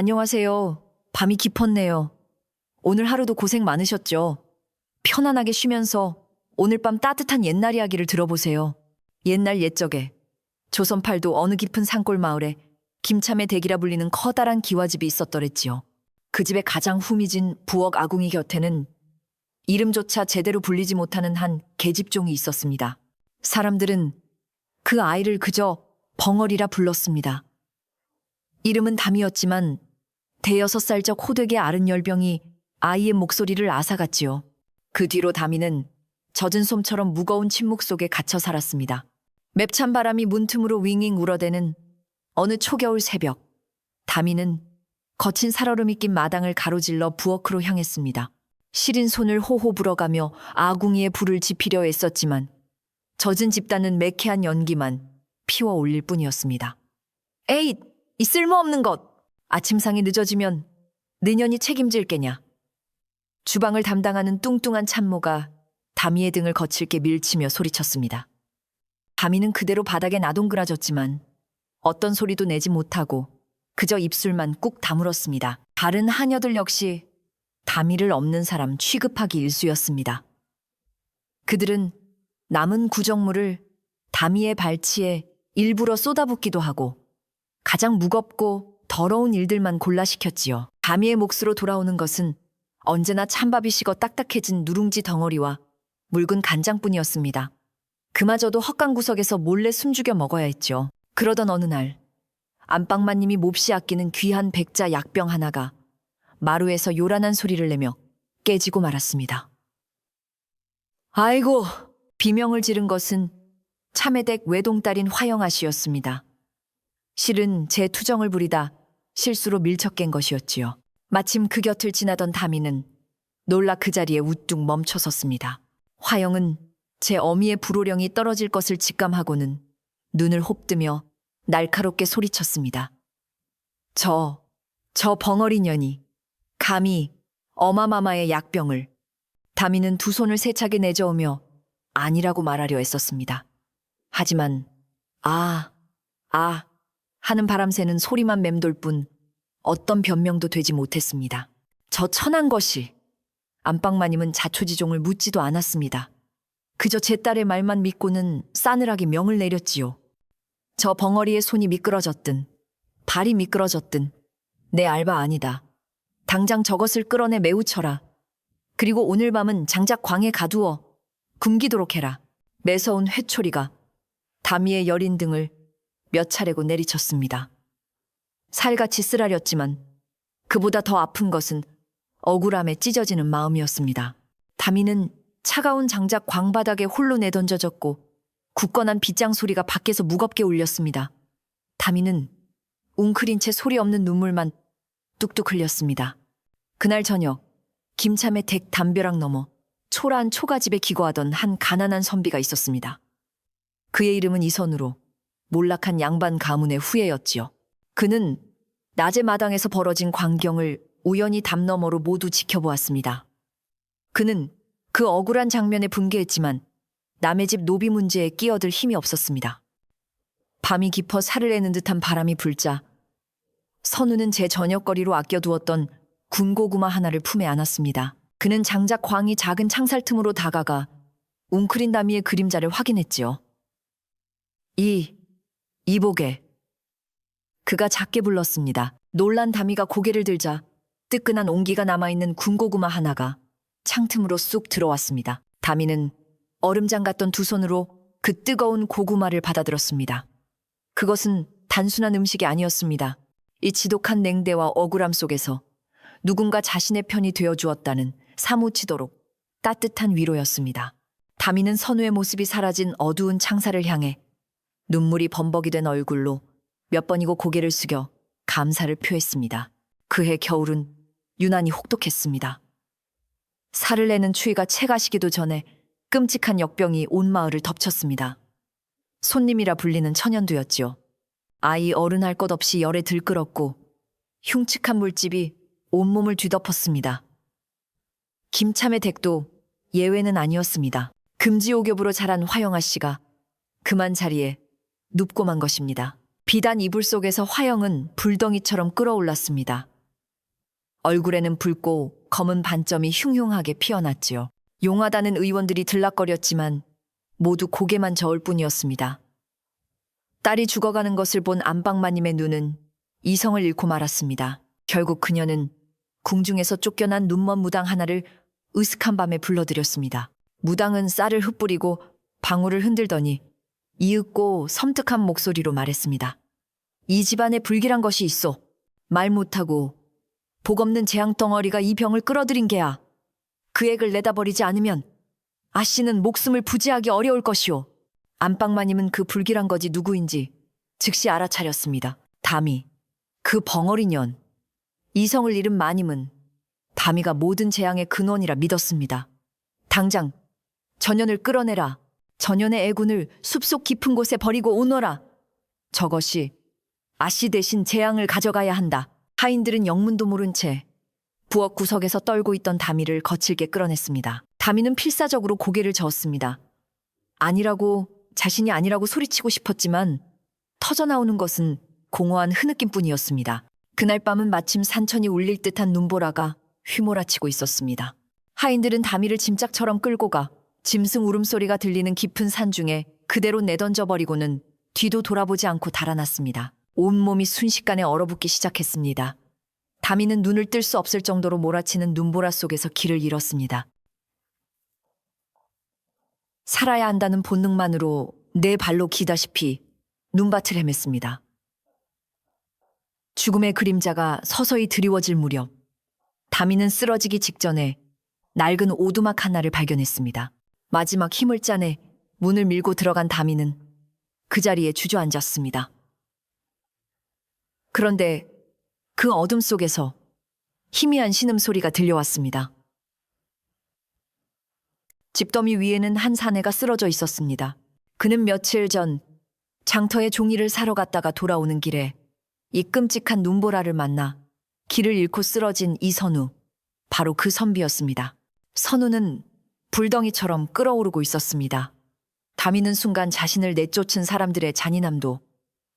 안녕하세요. 밤이 깊었네요. 오늘 하루도 고생 많으셨죠? 편안하게 쉬면서 오늘 밤 따뜻한 옛날 이야기를 들어보세요. 옛날 옛적에 조선팔도 어느 깊은 산골 마을에 김참의 댁이라 불리는 커다란 기와집이 있었더랬지요. 그 집의 가장 후미진 부엌 아궁이 곁에는 이름조차 제대로 불리지 못하는 한 계집종이 있었습니다. 사람들은 그 아이를 그저 벙어리라 불렀습니다. 이름은 담이었지만 대여섯 살적 호되게 아른 열병이 아이의 목소리를 앗아갔지요. 그 뒤로 담이는 젖은 솜처럼 무거운 침묵 속에 갇혀 살았습니다. 맵찬 바람이 문틈으로 윙윙 울어대는 어느 초겨울 새벽, 담이는 거친 살얼음이 낀 마당을 가로질러 부엌으로 향했습니다. 시린 손을 호호 불어가며 아궁이에 불을 지피려 애썼지만 젖은 집단은 매캐한 연기만 피워 올릴 뿐이었습니다. 에잇! 이 쓸모없는 것! 아침상이 늦어지면 내년이 책임질 게냐. 주방을 담당하는 뚱뚱한 참모가 다미의 등을 거칠게 밀치며 소리쳤습니다. 다미는 그대로 바닥에 나동그라졌지만 어떤 소리도 내지 못하고 그저 입술만 꾹 다물었습니다. 다른 하녀들 역시 다미를 없는 사람 취급하기 일쑤였습니다. 그들은 남은 구정물을 다미의 발치에 일부러 쏟아붓기도 하고 가장 무겁고 더러운 일들만 골라시켰지요. 다미의 몫으로 돌아오는 것은 언제나 찬밥이 식어 딱딱해진 누룽지 덩어리와 묽은 간장뿐이었습니다. 그마저도 헛간 구석에서 몰래 숨죽여 먹어야 했죠. 그러던 어느 날 안방마님이 몹시 아끼는 귀한 백자 약병 하나가 마루에서 요란한 소리를 내며 깨지고 말았습니다. 아이고, 비명을 지른 것은 참외댁 외동딸인 화영아 씨였습니다. 실은 제 투정을 부리다 실수로 밀쳐 깬 것이었지요. 마침 그 곁을 지나던 다미는 놀라 그 자리에 우뚝 멈춰 섰습니다. 화영은 제 어미의 불호령이 떨어질 것을 직감하고는 눈을 홉뜨며 날카롭게 소리쳤습니다. 저, 저 벙어리 년이 감히 어마마마의 약병을 다미는 두 손을 세차게 내저으며 아니라고 말하려 애썼습니다. 하지만 아, 아 하는 바람새는 소리만 맴돌 뿐 어떤 변명도 되지 못했습니다. 저 천한 것이 안방마님은 자초지종을 묻지도 않았습니다. 그저 제 딸의 말만 믿고는 싸늘하게 명을 내렸지요. 저 벙어리의 손이 미끄러졌든 발이 미끄러졌든 내 알바 아니다. 당장 저것을 끌어내 매우 쳐라. 그리고 오늘 밤은 장작 광에 가두어 굶기도록 해라. 매서운 회초리가 다미의 여린 등을 몇 차례고 내리쳤습니다. 살같이 쓰라렸지만 그보다 더 아픈 것은 억울함에 찢어지는 마음이었습니다. 다미는 차가운 장작 광바닥에 홀로 내던져졌고 굳건한 빗장 소리가 밖에서 무겁게 울렸습니다. 다미는 웅크린 채 소리 없는 눈물만 뚝뚝 흘렸습니다. 그날 저녁 김참의 댁 담벼락 너머 초라한 초가집에 기거하던 한 가난한 선비가 있었습니다. 그의 이름은 이선으로 몰락한 양반 가문의 후예였지요. 그는 낮의 마당에서 벌어진 광경을 우연히 담 너머로 모두 지켜보았습니다. 그는 그 억울한 장면에 분개했지만 남의 집 노비 문제에 끼어들 힘이 없었습니다. 밤이 깊어 살을 내는 듯한 바람이 불자 선우는 제 저녁거리로 아껴두었던 군고구마 하나를 품에 안았습니다. 그는 장작 광이 작은 창살 틈으로 다가가 웅크린 다미의 그림자를 확인했지요. 이, 이보게. 그가 작게 불렀습니다. 놀란 다미가 고개를 들자 뜨끈한 온기가 남아있는 군고구마 하나가 창틈으로 쑥 들어왔습니다. 다미는 얼음장 같던 두 손으로 그 뜨거운 고구마를 받아들었습니다. 그것은 단순한 음식이 아니었습니다. 이 지독한 냉대와 억울함 속에서 누군가 자신의 편이 되어 주었다는 사무치도록 따뜻한 위로였습니다. 다미는 선우의 모습이 사라진 어두운 창살을 향해 눈물이 범벅이 된 얼굴로 몇 번이고 고개를 숙여 감사를 표했습니다. 그해 겨울은 유난히 혹독했습니다. 살을 내는 추위가 채가시기도 전에 끔찍한 역병이 온 마을을 덮쳤습니다. 손님이라 불리는 천연두였지요. 아이 어른 할 것 없이 열에 들끓었고 흉측한 물집이 온몸을 뒤덮었습니다. 김참의 댁도 예외는 아니었습니다. 금지옥엽으로 자란 화영아 씨가 그만 자리에 눕고 만 것입니다. 비단 이불 속에서 화영은 불덩이처럼 끓어올랐습니다. 얼굴에는 붉고 검은 반점이 흉흉하게 피어났지요. 용하다는 의원들이 들락거렸지만 모두 고개만 저을 뿐이었습니다. 딸이 죽어가는 것을 본 안방마님의 눈은 이성을 잃고 말았습니다. 결국 그녀는 궁중에서 쫓겨난 눈먼 무당 하나를 으슥한 밤에 불러들였습니다. 무당은 쌀을 흩뿌리고 방울을 흔들더니 이윽고 섬뜩한 목소리로 말했습니다. 이 집안에 불길한 것이 있어. 말 못하고 복 없는 재앙 덩어리가 이 병을 끌어들인 게야. 그 액을 내다버리지 않으면 아씨는 목숨을 부지하기 어려울 것이오. 안방마님은 그 불길한 것이 누구인지 즉시 알아차렸습니다. 담이. 그 벙어리 년. 이성을 잃은 마님은 담이가 모든 재앙의 근원이라 믿었습니다. 당장 전연을 끌어내라. 전연의 애군을 숲속 깊은 곳에 버리고 오너라. 저것이 아씨 대신 재앙을 가져가야 한다. 하인들은 영문도 모른 채 부엌 구석에서 떨고 있던 다미를 거칠게 끌어냈습니다. 다미는 필사적으로 고개를 저었습니다. 아니라고 자신이 아니라고 소리치고 싶었지만 터져나오는 것은 공허한 흐느낌뿐이었습니다. 그날 밤은 마침 산천이 울릴 듯한 눈보라가 휘몰아치고 있었습니다. 하인들은 다미를 짐짝처럼 끌고 가 짐승 울음소리가 들리는 깊은 산 중에 그대로 내던져 버리고는 뒤도 돌아보지 않고 달아났습니다. 온몸이 순식간에 얼어붙기 시작했습니다. 다미는 눈을 뜰 수 없을 정도로 몰아치는 눈보라 속에서 길을 잃었습니다. 살아야 한다는 본능만으로 내 발로 기다시피 눈밭을 헤맸습니다. 죽음의 그림자가 서서히 드리워질 무렵 다미는 쓰러지기 직전에 낡은 오두막 하나를 발견했습니다. 마지막 힘을 짜내 문을 밀고 들어간 다미는 그 자리에 주저앉았습니다. 그런데 그 어둠 속에서 희미한 신음소리가 들려왔습니다. 집더미 위에는 한 사내가 쓰러져 있었습니다. 그는 며칠 전 장터에 종이를 사러 갔다가 돌아오는 길에 이 끔찍한 눈보라를 만나 길을 잃고 쓰러진 이선우, 바로 그 선비였습니다. 선우는 불덩이처럼 끓어오르고 있었습니다. 다미는 순간 자신을 내쫓은 사람들의 잔인함도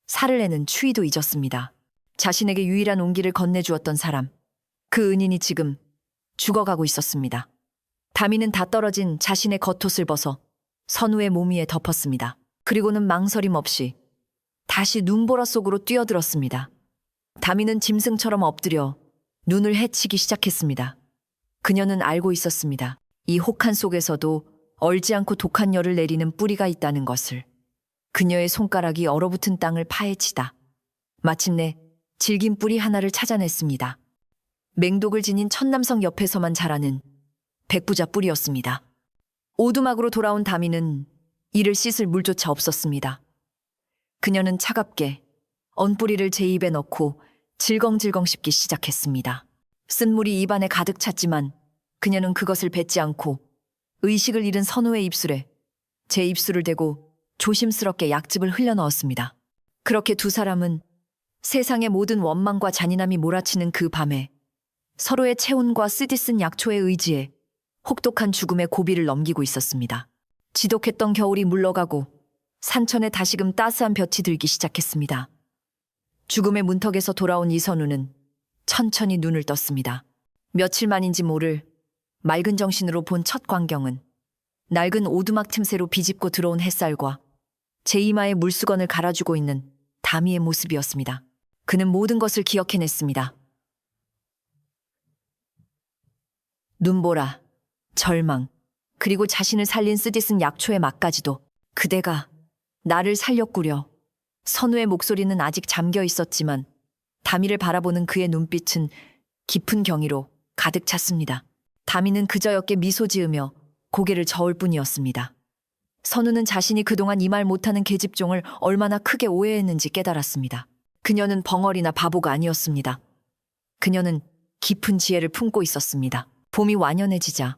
살을 내는 추위도 잊었습니다. 자신에게 유일한 온기를 건네주었던 사람, 그 은인이 지금 죽어가고 있었습니다. 다미는 다 떨어진 자신의 겉옷을 벗어 선우의 몸 위에 덮었습니다. 그리고는 망설임 없이 다시 눈보라 속으로 뛰어들었습니다. 다미는 짐승처럼 엎드려 눈을 헤치기 시작했습니다. 그녀는 알고 있었습니다. 이 혹한 속에서도 얼지 않고 독한 열을 내리는 뿌리가 있다는 것을. 그녀의 손가락이 얼어붙은 땅을 파헤치다. 마침내 질긴 뿌리 하나를 찾아냈습니다. 맹독을 지닌 천남성 옆에서만 자라는 백부자 뿌리였습니다. 오두막으로 돌아온 다미는 이를 씻을 물조차 없었습니다. 그녀는 차갑게 언 뿌리를 제 입에 넣고 질겅질겅 씹기 시작했습니다. 쓴물이 입안에 가득 찼지만 그녀는 그것을 뱉지 않고 의식을 잃은 선우의 입술에 제 입술을 대고 조심스럽게 약즙을 흘려 넣었습니다. 그렇게 두 사람은 세상의 모든 원망과 잔인함이 몰아치는 그 밤에 서로의 체온과 쓰디쓴 약초의 의지에 혹독한 죽음의 고비를 넘기고 있었습니다. 지독했던 겨울이 물러가고 산천에 다시금 따스한 볕이 들기 시작했습니다. 죽음의 문턱에서 돌아온 이선우는 천천히 눈을 떴습니다. 며칠 만인지 모를 맑은 정신으로 본 첫 광경은 낡은 오두막 틈새로 비집고 들어온 햇살과 제 이마에 물수건을 갈아주고 있는 다미의 모습이었습니다. 그는 모든 것을 기억해냈습니다. 눈보라, 절망, 그리고 자신을 살린 쓰디쓴 약초의 맛까지도 그대가 나를 살렸구려. 선우의 목소리는 아직 잠겨 있었지만 다미를 바라보는 그의 눈빛은 깊은 경의로 가득 찼습니다. 다미는 그저였게 미소 지으며 고개를 저을 뿐이었습니다. 선우는 자신이 그동안 이 말 못하는 계집종을 얼마나 크게 오해했는지 깨달았습니다. 그녀는 벙어리나 바보가 아니었습니다. 그녀는 깊은 지혜를 품고 있었습니다. 봄이 완연해지자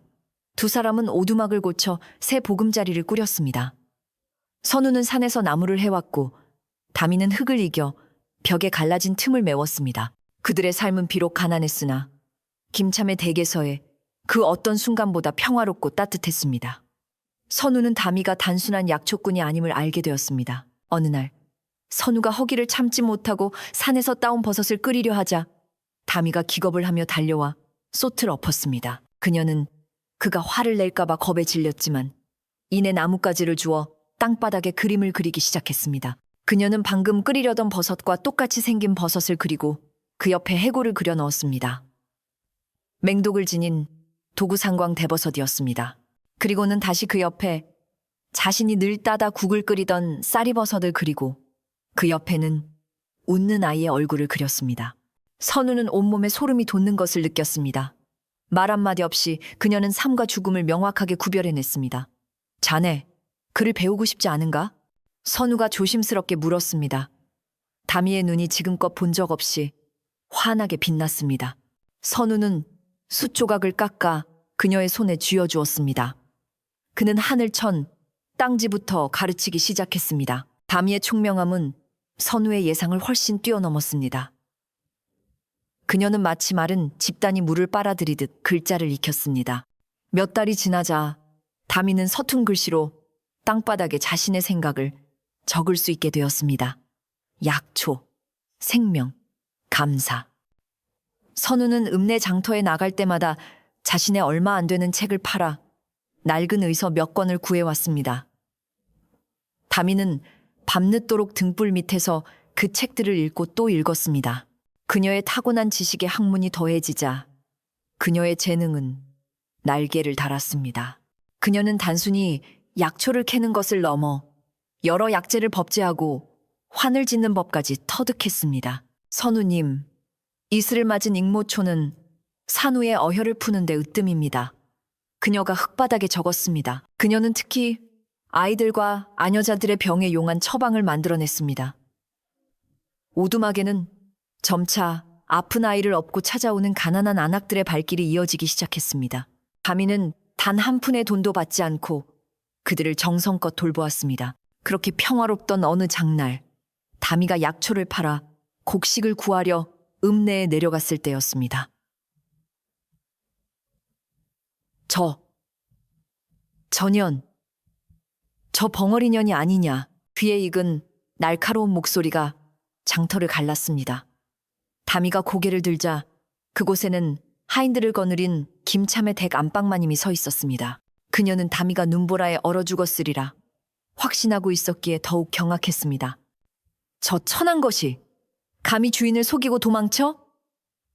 두 사람은 오두막을 고쳐 새 보금자리를 꾸렸습니다. 선우는 산에서 나무를 해왔고 다미는 흙을 이겨 벽에 갈라진 틈을 메웠습니다. 그들의 삶은 비록 가난했으나 김참의 댁에서의 그 어떤 순간보다 평화롭고 따뜻했습니다. 선우는 다미가 단순한 약초꾼이 아님을 알게 되었습니다. 어느 날 선우가 허기를 참지 못하고 산에서 따온 버섯을 끓이려 하자 다미가 기겁을 하며 달려와 솥을 엎었습니다. 그녀는 그가 화를 낼까봐 겁에 질렸지만 이내 나뭇가지를 주어 땅바닥에 그림을 그리기 시작했습니다. 그녀는 방금 끓이려던 버섯과 똑같이 생긴 버섯을 그리고 그 옆에 해골을 그려 넣었습니다. 맹독을 지닌 도구상광 대버섯이었습니다. 그리고는 다시 그 옆에 자신이 늘 따다 국을 끓이던 쌀이버섯을 그리고 그 옆에는 웃는 아이의 얼굴을 그렸습니다. 선우는 온몸에 소름이 돋는 것을 느꼈습니다. 말 한마디 없이 그녀는 삶과 죽음을 명확하게 구별해냈습니다. 자네, 글을 배우고 싶지 않은가? 선우가 조심스럽게 물었습니다. 다미의 눈이 지금껏 본 적 없이 환하게 빛났습니다. 선우는 숯 조각을 깎아 그녀의 손에 쥐어주었습니다. 그는 하늘천, 땅지부터 가르치기 시작했습니다. 다미의 총명함은 선우의 예상을 훨씬 뛰어넘었습니다. 그녀는 마치 마른 집단이 물을 빨아들이듯 글자를 익혔습니다. 몇 달이 지나자 다미는 서툰 글씨로 땅바닥에 자신의 생각을 적을 수 있게 되었습니다. 약초, 생명, 감사. 선우는 읍내 장터에 나갈 때마다 자신의 얼마 안 되는 책을 팔아 낡은 의서 몇 권을 구해왔습니다. 다미는 밤늦도록 등불 밑에서 그 책들을 읽고 또 읽었습니다. 그녀의 타고난 지식의 학문이 더해지자 그녀의 재능은 날개를 달았습니다. 그녀는 단순히 약초를 캐는 것을 넘어 여러 약재를 법제하고 환을 짓는 법까지 터득했습니다. 선우님, 이슬을 맞은 익모초는 산후의 어혈을 푸는데 으뜸입니다. 그녀가 흙바닥에 적었습니다. 그녀는 특히 아이들과 아녀자들의 병에 용한 처방을 만들어냈습니다. 오두막에는 점차 아픈 아이를 업고 찾아오는 가난한 안악들의 발길이 이어지기 시작했습니다. 가미는 단 한 푼의 돈도 받지 않고 그들을 정성껏 돌보았습니다. 그렇게 평화롭던 어느 장날, 다미가 약초를 팔아 곡식을 구하려 읍내에 내려갔을 때였습니다. 저, 전현, 저 벙어리년이 아니냐. 귀에 익은 날카로운 목소리가 장터를 갈랐습니다. 다미가 고개를 들자 그곳에는 하인들을 거느린 김참의 댁 안방마님이 서 있었습니다. 그녀는 다미가 눈보라에 얼어 죽었으리라 확신하고 있었기에 더욱 경악했습니다. 저 천한 것이 감히 주인을 속이고 도망쳐?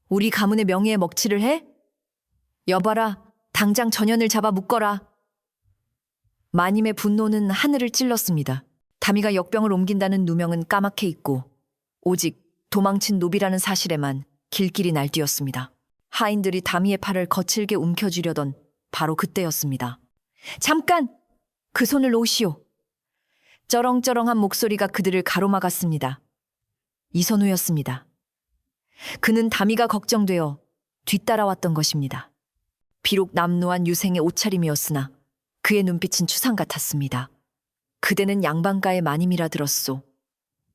우리 가문의 명예에 먹칠을 해? 여봐라, 당장 전현을 잡아 묶어라. 마님의 분노는 하늘을 찔렀습니다. 다미가 역병을 옮긴다는 누명은 까맣게 있고 오직 도망친 노비라는 사실에만 길길이 날뛰었습니다. 하인들이 다미의 팔을 거칠게 움켜쥐려던 바로 그때였습니다. 잠깐! 그 손을 놓으시오. 쩌렁쩌렁한 목소리가 그들을 가로막았습니다. 이선우였습니다. 그는 다미가 걱정되어 뒤따라왔던 것입니다. 비록 남루한 유생의 옷차림이었으나 그의 눈빛은 추상 같았습니다. 그대는 양반가의 마님이라 들었소.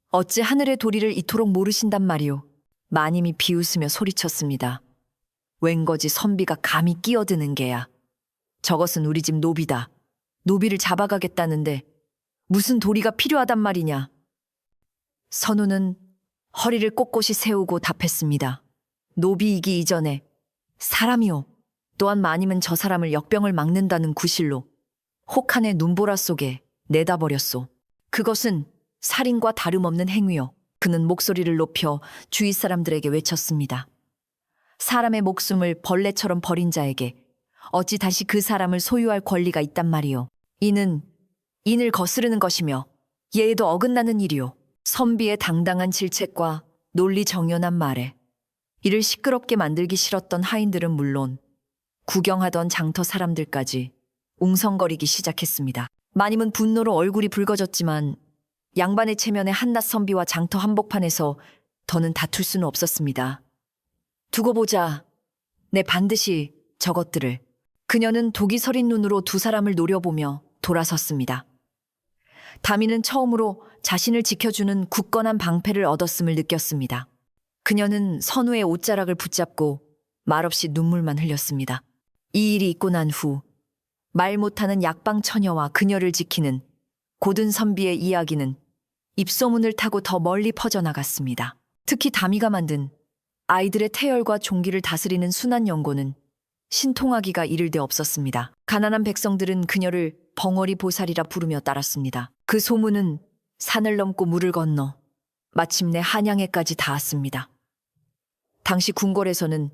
어찌 하늘의 도리를 이토록 모르신단 말이오. 마님이 비웃으며 소리쳤습니다. 웬 거지 선비가 감히 끼어드는 게야. 저것은 우리 집 노비다. 노비를 잡아가겠다는데 무슨 도리가 필요하단 말이냐. 선우는 허리를 꼿꼿이 세우고 답했습니다. 노비이기 이전에 사람이요. 또한 마님은 저 사람을 역병을 막는다는 구실로 혹한의 눈보라 속에 내다버렸소. 그것은 살인과 다름없는 행위요. 그는 목소리를 높여 주위 사람들에게 외쳤습니다. 사람의 목숨을 벌레처럼 버린 자에게 어찌 다시 그 사람을 소유할 권리가 있단 말이오. 이는 인을 거스르는 것이며 예에도 어긋나는 일이오. 선비의 당당한 질책과 논리 정연한 말에 이를 시끄럽게 만들기 싫었던 하인들은 물론 구경하던 장터 사람들까지 웅성거리기 시작했습니다. 마님은 분노로 얼굴이 붉어졌지만 양반의 체면에 한낱 선비와 장터 한복판에서 더는 다툴 수는 없었습니다. 두고 보자. 내 반드시 저것들을. 그녀는 독이 서린 눈으로 두 사람을 노려보며 돌아섰습니다. 다미는 처음으로 자신을 지켜주는 굳건한 방패를 얻었음을 느꼈습니다. 그녀는 선우의 옷자락을 붙잡고 말없이 눈물만 흘렸습니다. 이 일이 있고 난 후 말 못하는 약방 처녀와 그녀를 지키는 고든 선비의 이야기는 입소문을 타고 더 멀리 퍼져나갔습니다. 특히 다미가 만든 아이들의 태열과 종기를 다스리는 순한 연고는 신통하기가 이를 데 없었습니다. 가난한 백성들은 그녀를 벙어리 보살이라 부르며 따랐습니다. 그 소문은 산을 넘고 물을 건너 마침내 한양에까지 닿았습니다. 당시 궁궐에서는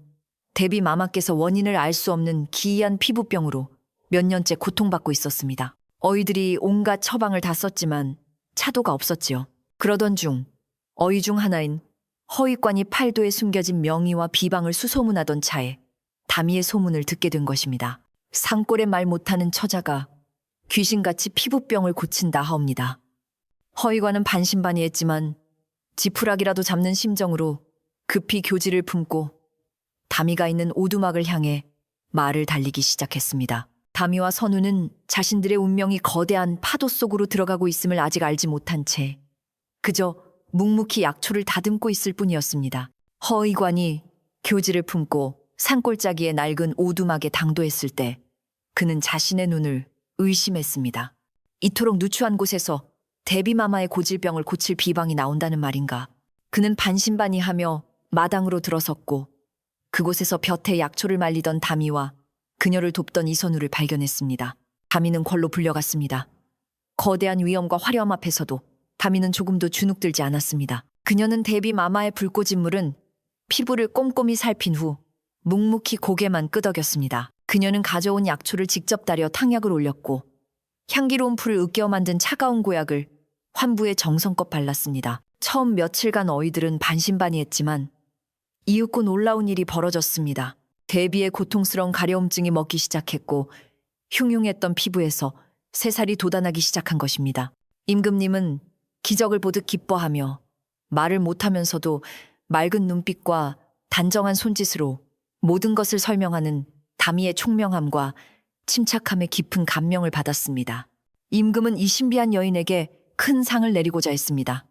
대비 마마께서 원인을 알 수 없는 기이한 피부병으로 몇 년째 고통받고 있었습니다. 어이들이 온갖 처방을 다 썼지만 차도가 없었지요. 그러던 중 어이 중 하나인 허위관이 팔도에 숨겨진 명의와 비방을 수소문하던 차에 다미의 소문을 듣게 된 것입니다. 산골에 말 못하는 처자가 귀신같이 피부병을 고친다 하옵니다. 허위관은 반신반의했지만 지푸라기라도 잡는 심정으로 급히 교지를 품고 다미가 있는 오두막을 향해 말을 달리기 시작했습니다. 다미와 선우는 자신들의 운명이 거대한 파도 속으로 들어가고 있음을 아직 알지 못한 채 그저 묵묵히 약초를 다듬고 있을 뿐이었습니다. 허의관이 교지를 품고 산골짜기의 낡은 오두막에 당도했을 때 그는 자신의 눈을 의심했습니다. 이토록 누추한 곳에서 데비마마의 고질병을 고칠 비방이 나온다는 말인가. 그는 반신반의하며 마당으로 들어섰고 그곳에서 볕에 약초를 말리던 다미와 그녀를 돕던 이선우를 발견했습니다. 다미는 궐로 불려갔습니다. 거대한 위험과 화려함 앞에서도 다미는 조금도 주눅들지 않았습니다. 그녀는 데비 마마의 불꽃인물은 피부를 꼼꼼히 살핀 후 묵묵히 고개만 끄덕였습니다. 그녀는 가져온 약초를 직접 다려 탕약을 올렸고 향기로운 풀을 으깨어 만든 차가운 고약을 환부에 정성껏 발랐습니다. 처음 며칠간 어이들은 반신반의했지만 이윽고 놀라운 일이 벌어졌습니다. 대비의 고통스러운 가려움증이 먹기 시작했고 흉흉했던 피부에서 새살이 돋아나기 시작한 것입니다. 임금님은 기적을 보듯 기뻐하며 말을 못하면서도 맑은 눈빛과 단정한 손짓으로 모든 것을 설명하는 다미의 총명함과 침착함에 깊은 감명을 받았습니다. 임금은 이 신비한 여인에게 큰 상을 내리고자 했습니다.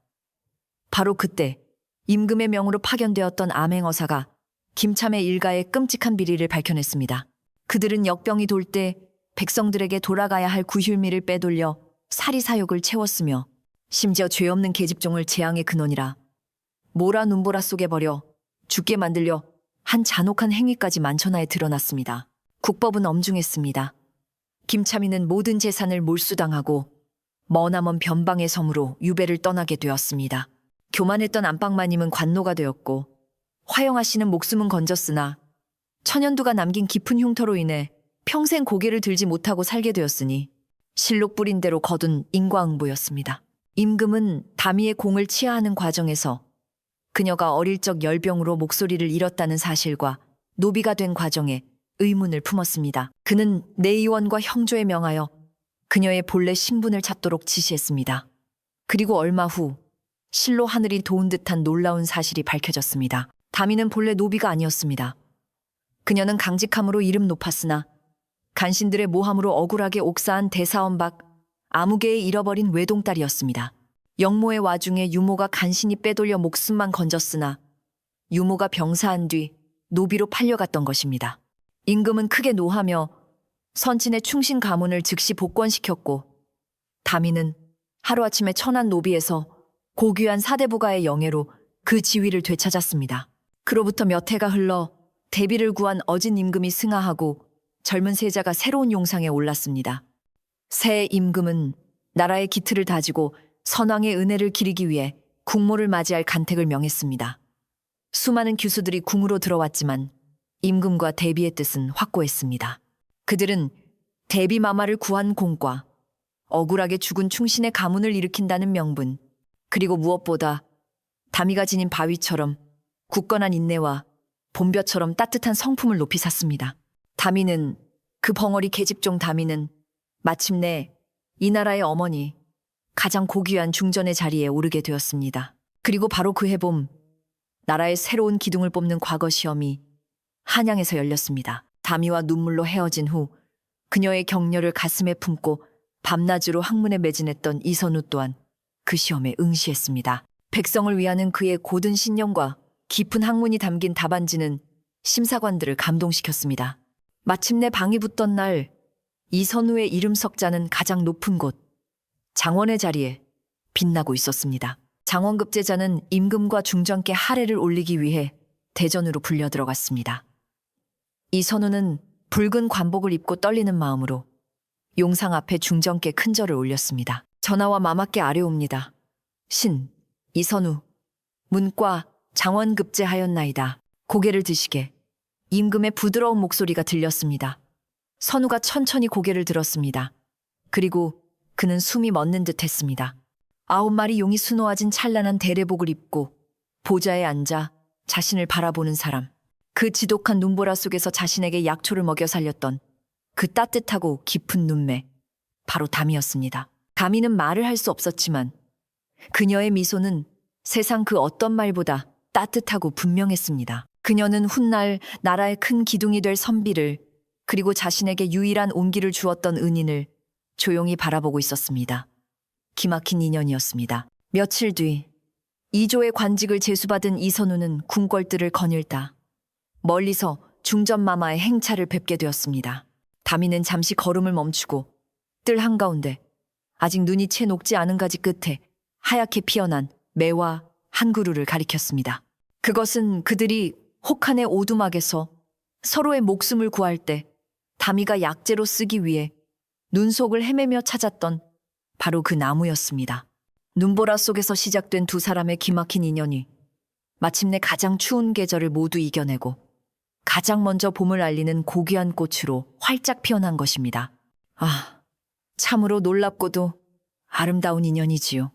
바로 그때 임금의 명으로 파견되었던 암행어사가 김참의 일가의 끔찍한 비리를 밝혀냈습니다. 그들은 역병이 돌 때 백성들에게 돌아가야 할 구휼미를 빼돌려 사리사욕을 채웠으며 심지어 죄 없는 계집종을 재앙의 근원이라 모라 눈보라 속에 버려 죽게 만들려 한 잔혹한 행위까지 만천하에 드러났습니다. 국법은 엄중했습니다. 김참이는 모든 재산을 몰수당하고 머나먼 변방의 섬으로 유배를 떠나게 되었습니다. 교만했던 안방마님은 관노가 되었고 화영아 씨는 목숨은 건졌으나 천연두가 남긴 깊은 흉터로 인해 평생 고개를 들지 못하고 살게 되었으니 실록 뿌린 대로 거둔 인과응보였습니다. 임금은 다미의 공을 치하하는 과정에서 그녀가 어릴 적 열병으로 목소리를 잃었다는 사실과 노비가 된 과정에 의문을 품었습니다. 그는 내의원과 형조에 명하여 그녀의 본래 신분을 찾도록 지시했습니다. 그리고 얼마 후 실로 하늘이 도운 듯한 놀라운 사실이 밝혀졌습니다. 다미는 본래 노비가 아니었습니다. 그녀는 강직함으로 이름 높았으나 간신들의 모함으로 억울하게 옥사한 대사원 밖 아무개에 잃어버린 외동딸이었습니다. 영모의 와중에 유모가 간신히 빼돌려 목숨만 건졌으나 유모가 병사한 뒤 노비로 팔려갔던 것입니다. 임금은 크게 노하며 선친의 충신 가문을 즉시 복권시켰고 다미는 하루아침에 천한 노비에서 고귀한 사대부가의 영예로 그 지위를 되찾았습니다. 그로부터 몇 해가 흘러 대비를 구한 어진 임금이 승하하고 젊은 세자가 새로운 용상에 올랐습니다. 새 임금은 나라의 기틀을 다지고 선왕의 은혜를 기리기 위해 국모를 맞이할 간택을 명했습니다. 수많은 규수들이 궁으로 들어왔지만 임금과 대비의 뜻은 확고했습니다. 그들은 대비 마마를 구한 공과 억울하게 죽은 충신의 가문을 일으킨다는 명분, 그리고 무엇보다 다미가 지닌 바위처럼 굳건한 인내와 봄볕처럼 따뜻한 성품을 높이 샀습니다. 다미는 그 벙어리 계집종 다미는 마침내 이 나라의 어머니 가장 고귀한 중전의 자리에 오르게 되었습니다. 그리고 바로 그 해봄 나라의 새로운 기둥을 뽑는 과거 시험이 한양에서 열렸습니다. 다미와 눈물로 헤어진 후 그녀의 격려를 가슴에 품고 밤낮으로 학문에 매진했던 이선우 또한 그 시험에 응시했습니다. 백성을 위하는 그의 고든 신념과 깊은 학문이 담긴 답안지는 심사관들을 감동시켰습니다. 마침내 방이 붙던 날 이선우의 이름 석자는 가장 높은 곳 장원의 자리에 빛나고 있었습니다. 장원급제자는 임금과 중전께 하례를 올리기 위해 대전으로 불려 들어갔습니다. 이선우는 붉은 관복을 입고 떨리는 마음으로 용상 앞에 중전께 큰 절을 올렸습니다. 전하와 마마께 아뢰옵니다. 신, 이선우, 문과 장원급제하였나이다. 고개를 드시게 임금의 부드러운 목소리가 들렸습니다. 선우가 천천히 고개를 들었습니다. 그리고 그는 숨이 멎는 듯 했습니다. 아홉 마리 용이 수놓아진 찬란한 대례복을 입고 보좌에 앉아 자신을 바라보는 사람. 그 지독한 눈보라 속에서 자신에게 약초를 먹여 살렸던 그 따뜻하고 깊은 눈매. 바로 담이었습니다. 담이는 말을 할 수 없었지만 그녀의 미소는 세상 그 어떤 말보다 따뜻하고 분명했습니다. 그녀는 훗날 나라의 큰 기둥이 될 선비를 그리고 자신에게 유일한 온기를 주었던 은인을 조용히 바라보고 있었습니다. 기막힌 인연이었습니다. 며칠 뒤 이조의 관직을 제수받은 이선우는 궁궐들을 거닐다 멀리서 중전마마의 행차를 뵙게 되었습니다. 다미는 잠시 걸음을 멈추고 뜰 한가운데 아직 눈이 채 녹지 않은 가지 끝에 하얗게 피어난 매와 한 그루를 가리켰습니다. 그것은 그들이 혹한의 오두막에서 서로의 목숨을 구할 때 다미가 약재로 쓰기 위해 눈 속을 헤매며 찾았던 바로 그 나무였습니다. 눈보라 속에서 시작된 두 사람의 기막힌 인연이 마침내 가장 추운 계절을 모두 이겨내고 가장 먼저 봄을 알리는 고귀한 꽃으로 활짝 피어난 것입니다. 아, 참으로 놀랍고도 아름다운 인연이지요.